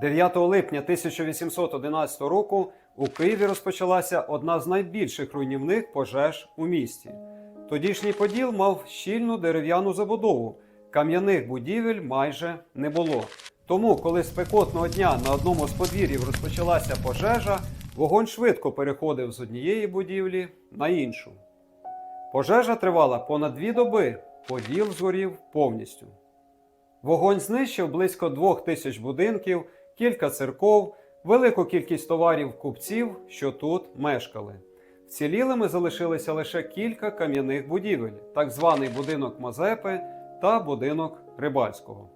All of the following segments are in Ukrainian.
9 липня 1811 року у Києві розпочалася одна з найбільших руйнівних пожеж у місті. Тодішній Поділ мав щільну дерев'яну забудову, кам'яних будівель майже не було. Тому, коли спекотного дня на одному з подвір'їв розпочалася пожежа, вогонь швидко переходив з однієї будівлі на іншу. Пожежа тривала понад дві доби, поділ згорів повністю. Вогонь знищив близько двох тисяч будинків, кілька церков, велику кількість товарів купців, що тут мешкали. Вцілілими залишилися лише кілька кам'яних будівель, так званий будинок Мазепи та будинок Рибальського.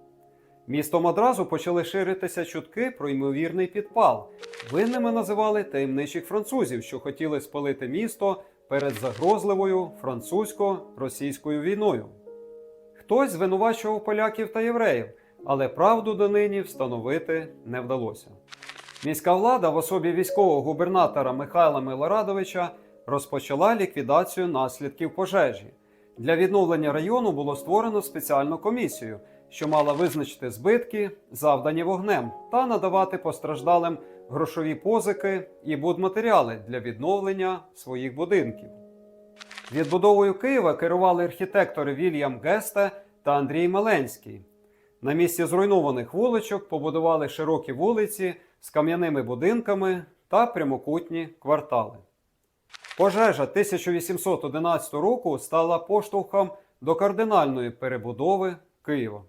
Містом одразу почали ширитися чутки про ймовірний підпал. Винними називали таємничих французів, що хотіли спалити місто перед загрозливою французько-російською війною. Хтось звинувачував поляків та євреїв, але правду донині встановити не вдалося. Міська влада в особі військового губернатора Михайла Милорадовича розпочала ліквідацію наслідків пожежі. Для відновлення району було створено спеціальну комісію, що мала визначити збитки, завдані вогнем, та надавати постраждалим грошові позики і будматеріали для відновлення своїх будинків. Відбудовою Києва керували архітектори Вільям Гесте та Андрій Маленський. На місці зруйнованих вуличок побудували широкі вулиці з кам'яними будинками та прямокутні квартали. Пожежа 1811 року стала поштовхом до кардинальної перебудови Києва.